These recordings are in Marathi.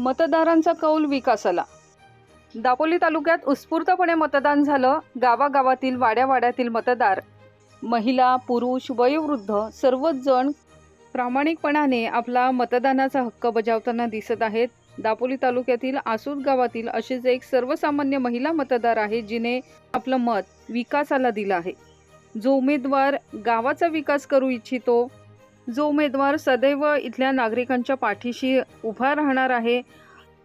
मतदारांचा कौल विकासाला. दापोली तालुक्यात उत्स्फूर्तपणे मतदान झालं. गावागावातील वाड्यावाड्यातील मतदार महिला पुरुष वयोवृद्ध सर्वच जण प्रामाणिकपणाने आपला मतदानाचा हक्क बजावताना दिसत आहेत. दापोली तालुक्यातील आसूद गावातील अशीच एक सर्वसामान्य महिला मतदार आहे जिने आपलं मत विकासाला दिलं आहे. जो उमेदवार गावाचा विकास करू इच्छितो जो उमेदवार सदैव इथल्या नागरिकांच्या पाठीशी उभा राहणार आहे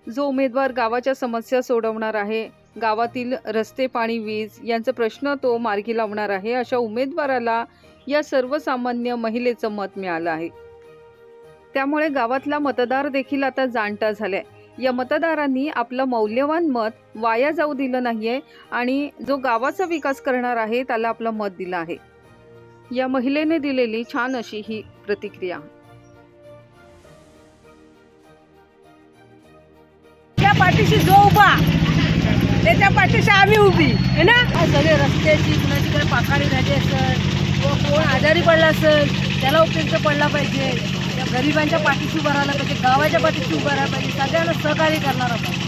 जो उमेदवार गावाच्या समस्या सोडवणार आहे गावातील रस्ते पाणी वीज यांचे प्रश्न तो मार्गी लावणार आहे अशा उमेदवाराला या सर्वसामान्य महिलेचं मत मिळालं आहे. त्यामुळे गावातला मतदार देखील आता जाणता झालाय. या मतदारांनी आपलं मौल्यवान मत वाया जाऊ दिलं नाहीये आणि जो गावाचा विकास करणार आहे त्याला आपलं मत दिलं आहे. या महिलेने दिलेली छान अशी ही प्रतिक्रिया. त्या पाठीशी जो उभा त्याच्या पाठीशी आम्ही उभी है ना? सगळे रस्त्याची कुणाची काही पाखाडी झाली असेल किंवा कोण आजारी पडला असेल त्याला उपयुक्त पडला पाहिजे. गरिबांच्या पाठीशी उभं राहायला पाहिजे गावाच्या पाठीशी उभं राहायला पाहिजे सगळ्यांना सहकार्य करणारा पाहिजे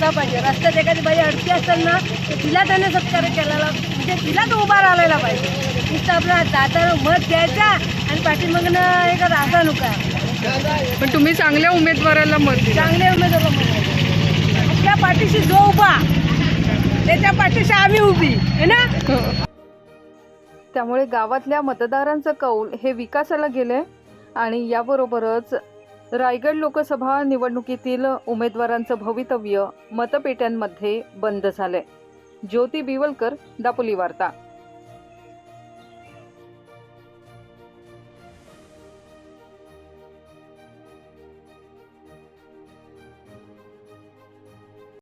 असा पाहिजे. रस्त्यात एखादी बाई अडकी असेल ना तर तिला त्याने सत्कार केलेला म्हणजे तिला तो उभा राहिलेला पाहिजे. नुसतं आपला दाताला मत द्यायचा आणि पाठीमागनं एखादा असा नुका पण तुम्ही चांगल्या उमेदवाराला मत दिलं. चांगले उमेदवार म्हणून. आपल्या पाठीशी जो उभा त्याच्या पाठीशी आम्ही उभी है ना? त्यामुळे गावातल्या मतदारांचं कौल हे विकासाला गेले आणि याबरोबरच रायगड लोकसभा निवडणुकीतील उमेदवारांचं भवितव्य मतपेट्यांमध्ये बंद झालंय. ज्योती बिवलकर दापोली वार्ता.